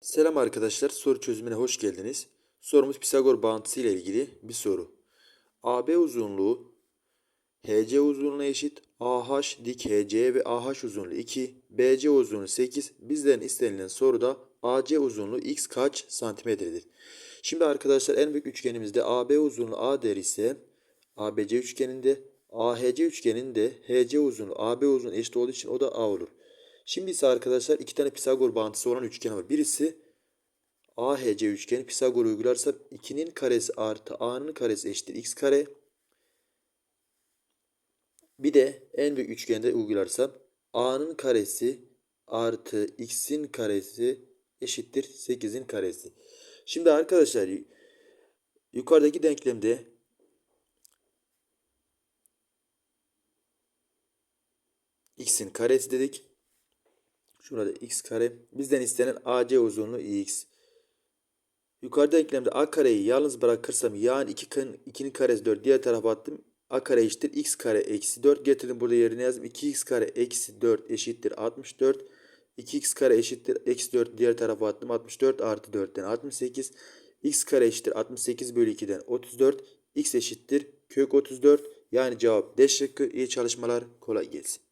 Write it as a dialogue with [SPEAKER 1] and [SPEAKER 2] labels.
[SPEAKER 1] Selam arkadaşlar, soru çözümüne hoş geldiniz. Sorumuz Pisagor bağıntısı ile ilgili bir soru. AB uzunluğu HC uzunluğuna eşit, AH dik HC ve AH uzunluğu 2, BC uzunluğu 8. Bizden istenilen soruda AC uzunluğu x kaç santimetredir? Şimdi arkadaşlar en büyük üçgenimizde AB uzunluğu A der ise ABC üçgeninde AHC üçgeninde HC uzunluğu AB uzunluğu eşit olduğu için o da A olur. Şimdi ise arkadaşlar iki tane Pisagor bağıntısı olan üçgen var. Birisi AHC üçgeni Pisagor uygularsa 2'nin karesi artı A'nın karesi eşittir x kare. Bir de en büyük üçgende uygularsam A'nın karesi artı x'in karesi eşittir 8'in karesi. Şimdi arkadaşlar yukarıdaki denklemde x'in karesi dedik. Şurada x kare. Bizden istenen AC uzunluğu x. Yukarıda denklemde a kareyi yalnız bırakırsam yani 2 2'nin karesi 4 diğer tarafa attım. a kare eşittir x kare eksi 4 getirdim burada yerine yazdım. 2x kare eksi 4 eşittir 64. 2x kare eşittir eksi 4 diğer tarafa attım. 64 artı 4'ten 68. x kare eşittir 68 bölü 2'den 34. x eşittir kök 34. Yani cevap D şıkkı. İyi çalışmalar kolay gelsin.